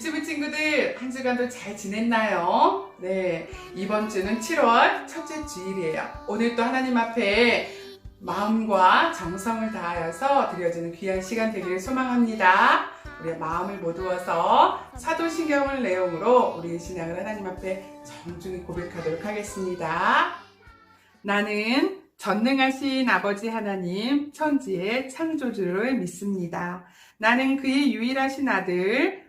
유튜브 친구들 한 주간도 잘 지냈나요? 네, 이번 주는 7월 첫째 주일이에요. 오늘 또 하나님 앞에 마음과 정성을 다하여서 드려지는 귀한 시간 되기를 소망합니다. 우리의 마음을 모두어서 사도신경을 내용으로 우리의 신앙을 하나님 앞에 정중히 고백하도록 하겠습니다. 나는 전능하신 아버지 하나님 천지의 창조주를 믿습니다. 나는 그의 유일하신 아들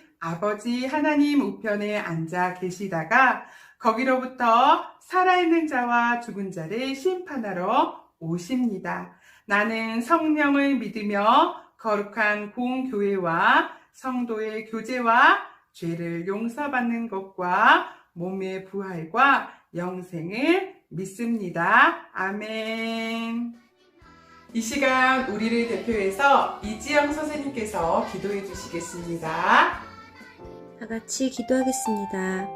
아버지 하나님 우편에 앉아 계시다가 거기로부터 살아있는 자와 죽은 자를 심판하러 오십니다. 나는 성령을 믿으며 거룩한 공교회와 성도의 교제와 죄를 용서받는 것과 몸의 부활과 영생을 믿습니다. 아멘. 이 시간 우리를 대표해서 이지영 선생님께서 기도해 주시겠습니다. 다 같이 기도하겠습니다.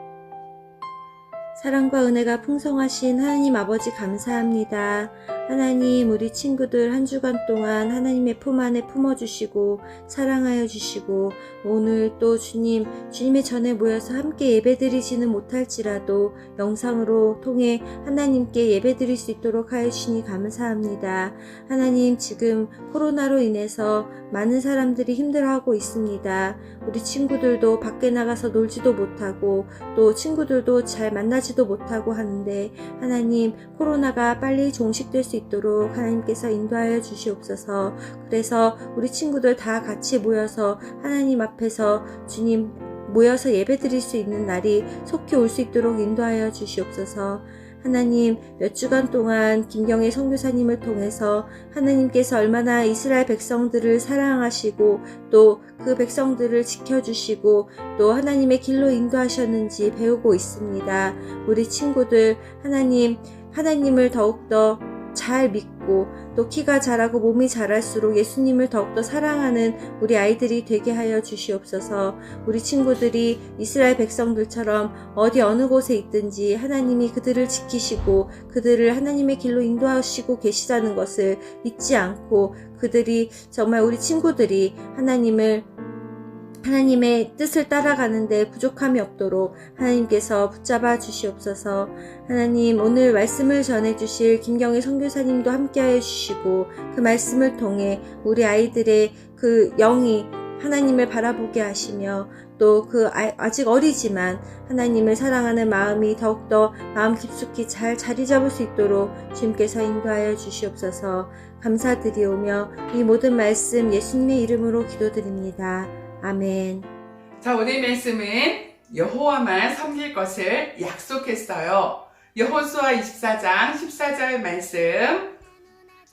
사랑과 은혜가 풍성하신 하나님 아버지 감사합니다. 하나님, 우리 친구들 한 주간 동안 하나님의 품 안에 품어주시고, 사랑하여 주시고, 오늘 또 주님, 주님의 전에 모여서 함께 예배 드리지는 못할지라도 영상으로 통해 하나님께 예배 드릴 수 있도록 하여 주시니 감사합니다. 하나님, 지금 코로나로 인해서 많은 사람들이 힘들어하고 있습니다. 우리 친구들도 밖에 나가서 놀지도 못하고, 또 친구들도 잘 만나지도 못하고 하는데, 하나님, 코로나가 빨리 종식될 수 있도록 하나님께서 인도하여 주시옵소서. 그래서 우리 친구들 다 같이 모여서 하나님 앞에서 주님 모여서 예배 드릴 수 있는 날이 속히 올 수 있도록 인도하여 주시옵소서. 하나님, 몇 주간 동안 김경애 선교사님을 통해서 하나님께서 얼마나 이스라엘 백성들을 사랑하시고 또 그 백성들을 지켜주시고 또 하나님의 길로 인도하셨는지 배우고 있습니다. 우리 친구들, 하나님, 하나님을 더욱더 잘 믿고 또 키가 자라고 몸이 자랄수록 예수님을 더욱더 사랑하는 우리 아이들이 되게 하여 주시옵소서. 우리 친구들이 이스라엘 백성들처럼 어디 어느 곳에 있든지 하나님이 그들을 지키시고 그들을 하나님의 길로 인도하시고 계시다는 것을 잊지 않고 그들이 정말 우리 친구들이 하나님을 하나님의 뜻을 따라가는데 부족함이 없도록 하나님께서 붙잡아 주시옵소서. 하나님 오늘 말씀을 전해 주실 김경희 선교사님도 함께하여 주시고 그 말씀을 통해 우리 아이들의 그 영이 하나님을 바라보게 하시며 또 그 아직 어리지만 하나님을 사랑하는 마음이 더욱더 마음 깊숙이 잘 자리 잡을 수 있도록 주님께서 인도하여 주시옵소서 감사드리오며 이 모든 말씀 예수님의 이름으로 기도드립니다. 아멘. 자, 오늘 말씀은 여호와만 섬길 것을 약속했어요. 여호수아 24장 14절 말씀.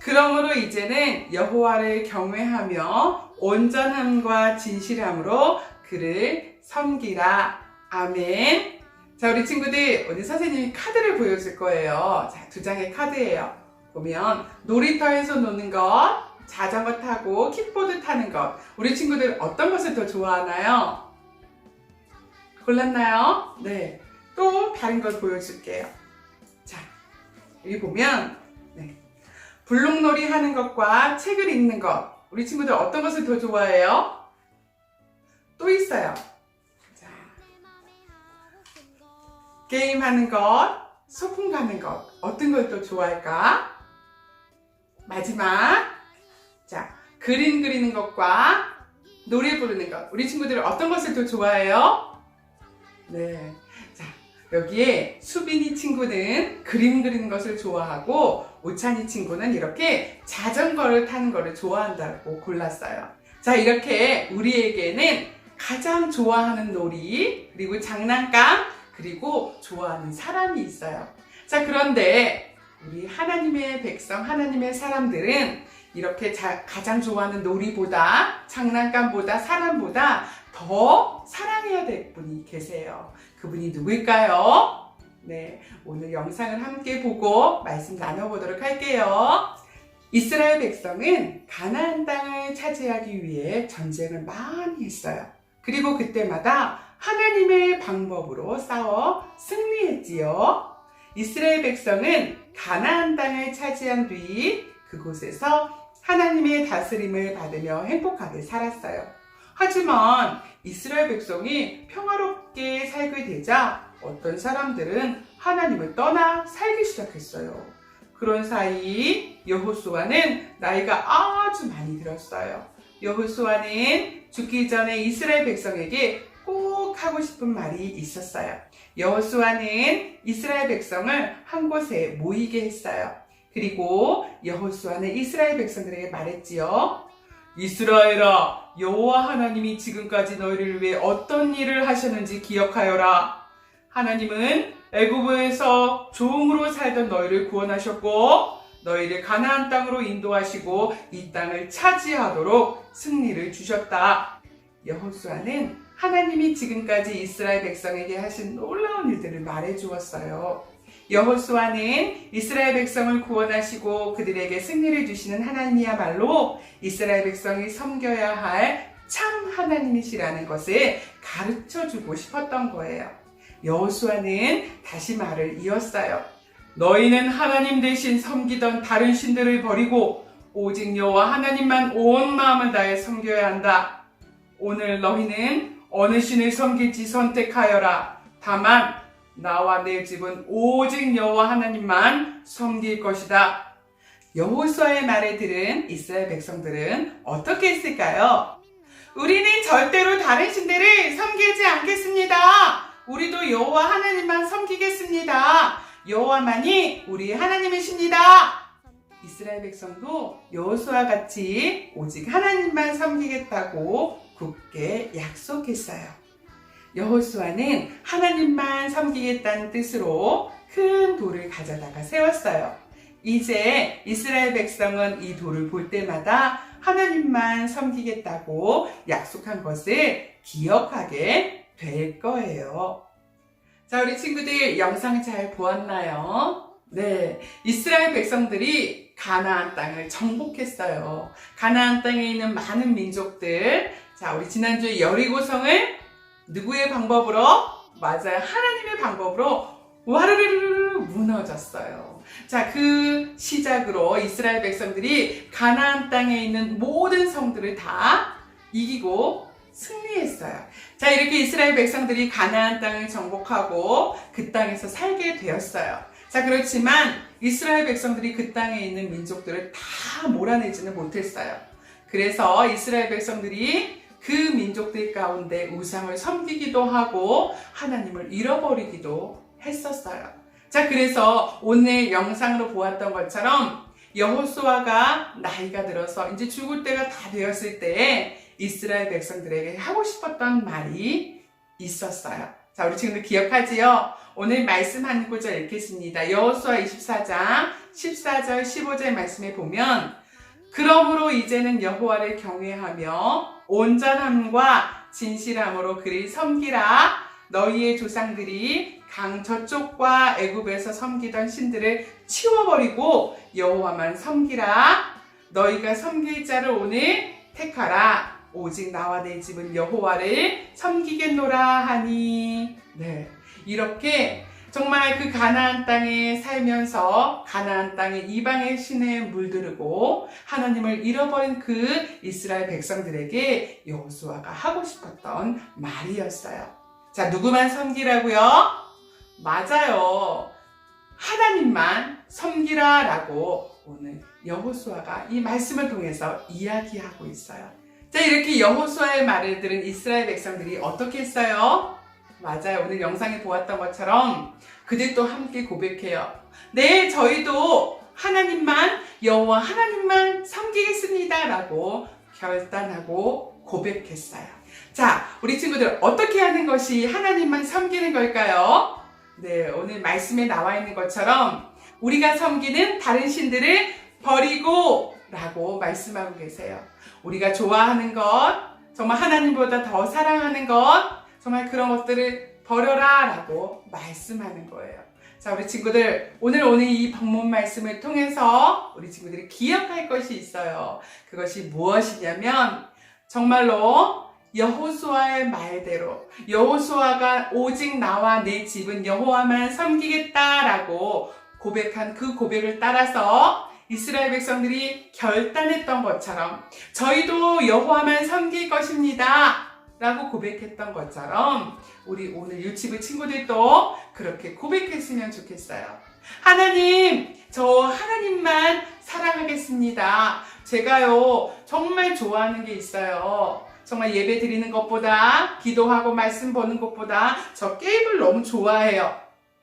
그러므로 이제는 여호와를 경외하며 온전함과 진실함으로 그를 섬기라. 아멘. 자, 우리 친구들 오늘 선생님이 카드를 보여줄 거예요. 자, 두 장의 카드예요. 보면 놀이터에서 노는 것, 자전거 타고 킥보드 타는 것. 우리 친구들 어떤 것을 더 좋아하나요? 골랐나요? 네. 또 다른 걸 보여줄게요. 자, 여기 보면, 네. 블록놀이 하는 것과 책을 읽는 것. 우리 친구들 어떤 것을 더 좋아해요? 또 있어요. 자. 게임하는 것, 소풍 가는 것. 어떤 걸 더 좋아할까? 마지막. 자, 그림 그리는 것과 노래 부르는 것. 우리 친구들은 어떤 것을 더 좋아해요? 네. 자, 여기에 수빈이 친구는 그림 그리는 것을 좋아하고 오찬이 친구는 이렇게 자전거를 타는 것을 좋아한다고 골랐어요. 자, 이렇게 우리에게는 가장 좋아하는 놀이, 그리고 장난감, 그리고 좋아하는 사람이 있어요. 자, 그런데 우리 하나님의 백성, 하나님의 사람들은 이렇게 자, 가장 좋아하는 놀이보다 장난감보다 사람보다 더 사랑해야 될 분이 계세요. 그분이 누구일까요? 네, 오늘 영상을 함께 보고 말씀 나눠보도록 할게요. 이스라엘 백성은 가나안 땅을 차지하기 위해 전쟁을 많이 했어요. 그리고 그때마다 하나님의 방법으로 싸워 승리했지요. 이스라엘 백성은 가나안 땅을 차지한 뒤 그곳에서 하나님의 다스림을 받으며 행복하게 살았어요. 하지만 이스라엘 백성이 평화롭게 살게 되자 어떤 사람들은 하나님을 떠나 살기 시작했어요. 그런 사이 여호수아는 나이가 아주 많이 들었어요. 여호수아는 죽기 전에 이스라엘 백성에게 꼭 하고 싶은 말이 있었어요. 여호수아는 이스라엘 백성을 한 곳에 모이게 했어요. 그리고 여호수아는 이스라엘 백성들에게 말했지요. 이스라엘아, 여호와 하나님이 지금까지 너희를 위해 어떤 일을 하셨는지 기억하여라. 하나님은 애굽에서 종으로 살던 너희를 구원하셨고 너희를 가나안 땅으로 인도하시고 이 땅을 차지하도록 승리를 주셨다. 여호수아는 하나님이 지금까지 이스라엘 백성에게 하신 놀라운 일들을 말해 주었어요. 여호수아는 이스라엘 백성을 구원하시고 그들에게 승리를 주시는 하나님이야말로 이스라엘 백성이 섬겨야 할 참 하나님이시라는 것을 가르쳐 주고 싶었던 거예요. 여호수아는 다시 말을 이었어요. 너희는 하나님 대신 섬기던 다른 신들을 버리고 오직 여호와 하나님만 온 마음을 다해 섬겨야 한다. 오늘 너희는 어느 신을 섬길지 선택하여라. 다만 나와 내 집은 오직 여호와 하나님만 섬길 것이다. 여호수아의 말을 들은 이스라엘 백성들은 어떻게 했을까요? 우리는 절대로 다른 신들을 섬기지 않겠습니다. 우리도 여호와 하나님만 섬기겠습니다. 여호와만이 우리 하나님이십니다. 이스라엘 백성도 여호수아 같이 오직 하나님만 섬기겠다고 굳게 약속했어요. 여호수아는 하나님만 섬기겠다는 뜻으로 큰 돌을 가져다가 세웠어요. 이제 이스라엘 백성은 이 돌을 볼 때마다 하나님만 섬기겠다고 약속한 것을 기억하게 될 거예요. 자, 우리 친구들 영상 잘 보았나요? 네. 이스라엘 백성들이 가나안 땅을 정복했어요. 가나안 땅에 있는 많은 민족들. 자, 우리 지난주에 여리고성을 누구의 방법으로? 맞아요. 하나님의 방법으로 와르르르 무너졌어요. 자, 그 시작으로 이스라엘 백성들이 가나안 땅에 있는 모든 성들을 다 이기고 승리했어요. 자, 이렇게 이스라엘 백성들이 가나안 땅을 정복하고 그 땅에서 살게 되었어요. 자, 그렇지만 이스라엘 백성들이 그 땅에 있는 민족들을 다 몰아내지는 못했어요. 그래서 이스라엘 백성들이 그 민족들 가운데 우상을 섬기기도 하고 하나님을 잃어버리기도 했었어요. 자, 그래서 오늘 영상으로 보았던 것처럼 여호수아가 나이가 들어서 이제 죽을 때가 다 되었을 때에 이스라엘 백성들에게 하고 싶었던 말이 있었어요. 자, 우리 친구들 기억하지요? 오늘 말씀 한 구절 읽겠습니다. 여호수아 24장 14절 15절 말씀에 보면 그러므로 이제는 여호와를 경외하며 온전함과 진실함으로 그를 섬기라. 너희의 조상들이 강 저쪽과 애굽에서 섬기던 신들을 치워버리고 여호와만 섬기라. 너희가 섬길 자를 오늘 택하라. 오직 나와 내 집은 여호와를 섬기겠노라 하니. 네 이렇게 정말 그 가나안 땅에 살면서 가나안 땅의 이방의 신에 물들고 하나님을 잃어버린 그 이스라엘 백성들에게 여호수아가 하고 싶었던 말이었어요. 자, 누구만 섬기라고요? 맞아요. 하나님만 섬기라라고 오늘 여호수아가 이 말씀을 통해서 이야기하고 있어요. 자, 이렇게 여호수아의 말을 들은 이스라엘 백성들이 어떻게 했어요? 맞아요. 오늘 영상에 보았던 것처럼 그들도 함께 고백해요. 네, 저희도 하나님만 여호와 하나님만 섬기겠습니다라고 결단하고 고백했어요. 자, 우리 친구들 어떻게 하는 것이 하나님만 섬기는 걸까요? 네, 오늘 말씀에 나와 있는 것처럼 우리가 섬기는 다른 신들을 버리고 라고 말씀하고 계세요. 우리가 좋아하는 것, 정말 하나님보다 더 사랑하는 것, 정말 그런 것들을 버려라 라고 말씀하는 거예요. 자, 우리 친구들, 오늘 오늘 이 방문 말씀을 통해서 우리 친구들이 기억할 것이 있어요. 그것이 무엇이냐면, 정말로 여호수아의 말대로 여호수아가 오직 나와 내 집은 여호와만 섬기겠다라고 고백한 그 고백을 따라서 이스라엘 백성들이 결단했던 것처럼 저희도 여호와만 섬길 것입니다. 라고 고백했던 것처럼 우리 오늘 유치부 친구들도 그렇게 고백했으면 좋겠어요. 하나님, 저 하나님만 사랑하겠습니다. 제가요, 정말 좋아하는 게 있어요. 정말 예배 드리는 것보다, 기도하고 말씀 보는 것보다 저 게임을 너무 좋아해요.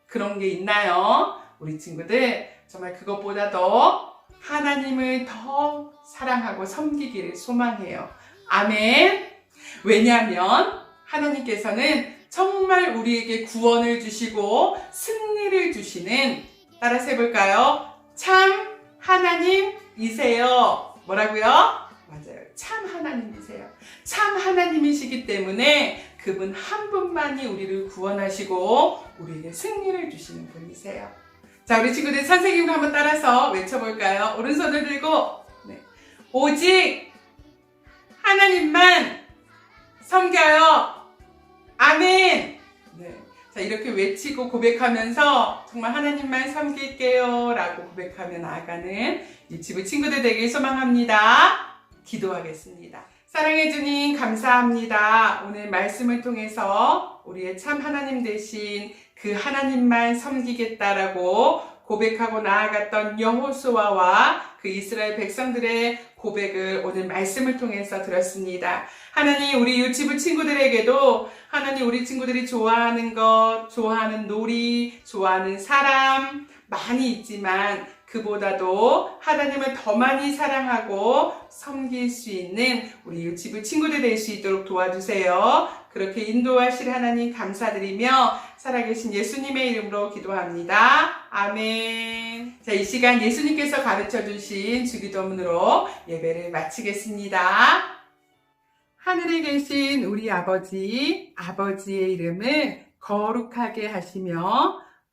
그런 게 있나요? 우리 친구들, 정말 그것보다 더 하나님을 더 사랑하고 섬기기를 소망해요. 아멘. 왜냐하면 하나님께서는 정말 우리에게 구원을 주시고 승리를 주시는 따라서 해볼까요? 참 하나님이세요. 뭐라고요? 맞아요. 참 하나님이세요. 참 하나님이시기 때문에 그분 한 분만이 우리를 구원하시고 우리에게 승리를 주시는 분이세요. 자, 우리 친구들 선생님과 한번 따라서 외쳐볼까요? 오른손을 들고 네. 오직 하나님만 섬겨요. 아멘. 네. 자, 이렇게 외치고 고백하면서 정말 하나님만 섬길게요. 라고 고백하며 나아가는 유치부 친구들 되길 소망합니다. 기도하겠습니다. 사랑해 주님, 감사합니다. 오늘 말씀을 통해서 우리의 참 하나님 대신 그 하나님만 섬기겠다라고 고백하고 나아갔던 여호수아와 그 이스라엘 백성들의 고백을 오늘 말씀을 통해서 들었습니다. 하나님 우리 유치부 친구들에게도 하나님 우리 친구들이 좋아하는 것, 좋아하는 놀이, 좋아하는 사람 많이 있지만 그보다도 하나님을 더 많이 사랑하고 섬길 수 있는 우리 유치부 친구들 될 수 있도록 도와주세요. 그렇게 인도하실 하나님 감사드리며 살아계신 예수님의 이름으로 기도합니다. 아멘. 자, 이 시간 예수님께서 가르쳐 주신 주기도문으로 예배를 마치겠습니다. 하늘에 계신 우리 아버지, 아버지의 이름을 거룩하게 하시며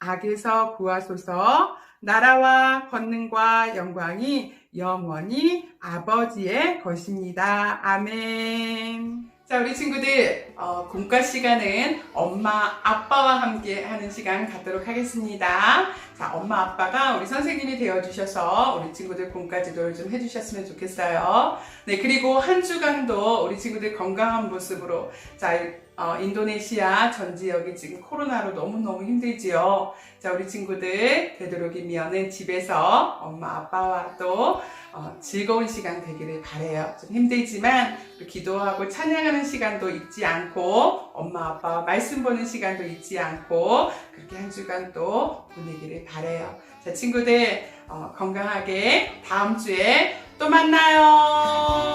악에서 구하소서 나라와 권능과 영광이 영원히 아버지의 것입니다. 아멘. 자, 우리 친구들, 어, 공과 시간은 엄마, 아빠와 함께 하는 시간 갖도록 하겠습니다. 자, 엄마, 아빠가 우리 선생님이 되어주셔서 우리 친구들 공과 지도를 좀 해주셨으면 좋겠어요. 네, 그리고 한 주간도 우리 친구들 건강한 모습으로, 자, 어, 인도네시아 전 지역이 지금 코로나로 너무너무 힘들지요. 자, 우리 친구들 되도록이면은 집에서 엄마, 아빠와 또 어, 즐거운 시간 되기를 바래요. 좀 힘들지만 또 기도하고 찬양하는 시간도 잊지 않고 엄마, 아빠와 말씀 보는 시간도 잊지 않고 그렇게 한 주간 또 보내기를 바래요. 자, 친구들 어, 건강하게 다음 주에 또 만나요.